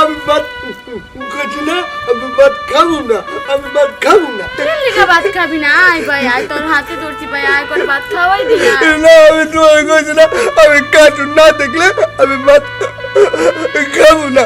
আমি ভাত খাচ্ছি না আমি ভাত খাব না আমি ভাত খাব না। লিখা ভাত খাবি না? আয় ভাই আয় তোর হাতে ধরছি ভাই আয় করে ভাত খাওয়াই দি না। না আমি তোমাকে কইছি না আমি কার্টুন না দেখলে আমি ভাত খাব না।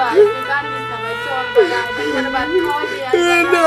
ভাই কান্দিস না ভাই চল ভাই আয় করে ভাত খাওয়াই দি আয় ভাই,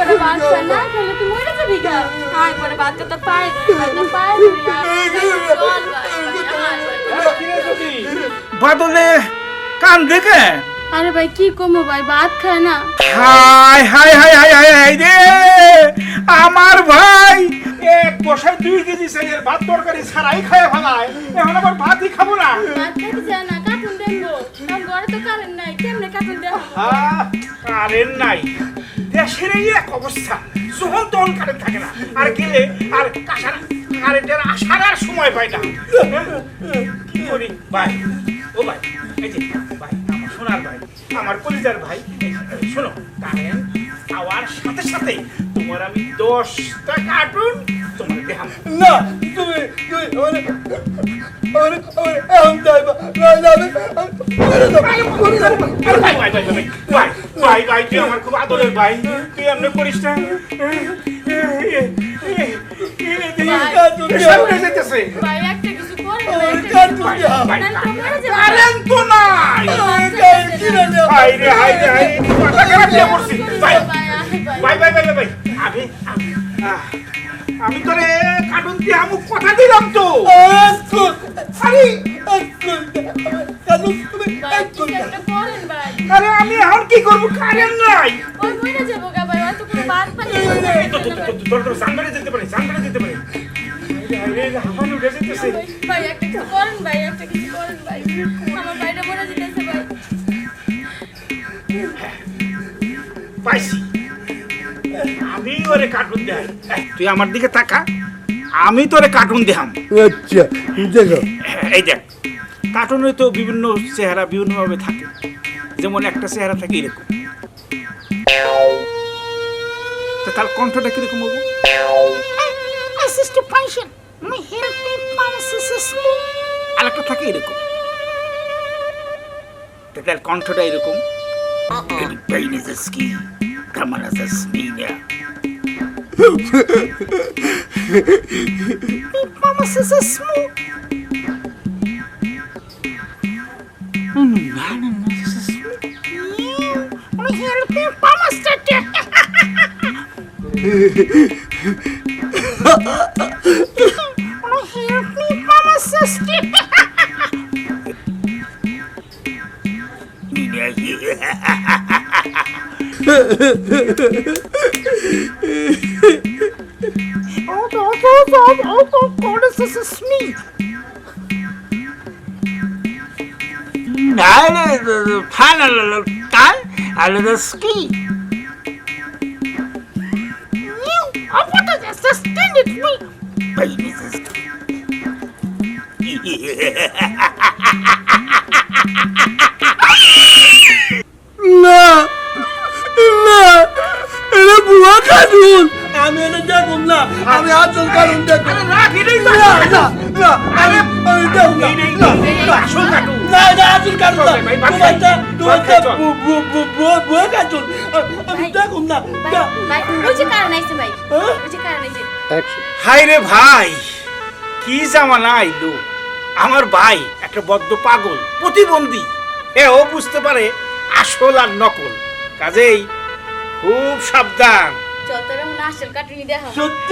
করে খা না খেলে তুই মরে যাবি গা। আয় করে পায়ে পায়ে। বাদলে কান দেখে? আরে ভাই কি কমো ভাই ভাত খায় না। হাই হাই হাই হাই হাই হাই রে! আমার ভাই এক বসায় দুই কেজি সেলের ভাত তরকারি ছাড়াই খায় ফেলায় এখন আবার ভাতই খাব না। ভাত চায় না দেখব। ঘরে তো কারেন্ট নাই কেমনে দেখব? কারেন্ট নাই। দেশের এই এক অবস্থা যখন তখন কারেন্ট থাকে না আর গেলে আর কাসার কারেন্টের আসার আর সময় পাই না কি করি ভাই ও ভাই এই যে ভাই আমার সোনার ভাই আমার কলিজার ভাই শোনো কারেন্ট সাথে সাথে তোমার আমি দশটা কার্টুন তোমার দেখাম না তুমি এখন যাইবা না যাবে ভাই ভাই তুই আমার খুব আদরের ভাই। তুই এমনি করিস না? আমি তোরে কাটুন দিয়ে আমি কথা দিলাম তো। আরে কি করব? কারেন্ট নাই। ওই মরে যাব গা ভাই, ভাত পানি তো তো তো তো তোর তোর জানবারে যেতে পারে জানবারে যেতে পারে। ভাই, ভাই, একটা কিছু করেন ভাই, একটা কিছু করেন ভাই। আমার মরে যেতেছে ভাই। পাইছি। আমি ওরে কার্টুন দেখাই। তুই আমার দিকে তাকা। আমি তোরে কার্টুন দেখাম। আচ্ছা দেখো। এই দেখ কার্টুনে তো বিভিন্ন চেহারা বিভিন্নভাবে থাকে। যেমন একটা চেহারা থাকে এরকম। তো তার কণ্ঠটা কীরকম হব আর একটা থাকে এরকম। তো তার কণ্ঠটা এরকম। Pain Wanna help me, Mama Sister? Hold on, hold on, hold on, Bonus, this is me. I a panel of time, I a ski. Sustain me. Baby, this না না এটা বুয়া কার্টুন আমি এটা দেখুন না আমি আচল কারণ হাই রে ভাই কি জামানা আইলো আমার ভাই একটা বদ্ধ পাগল প্রতিবন্ধী এ ও বুঝতে পারে আসল আর নকল কাজেই খুব সাবধান চল তোরা মনে হয় আসল কাটুনি দেখা সত্য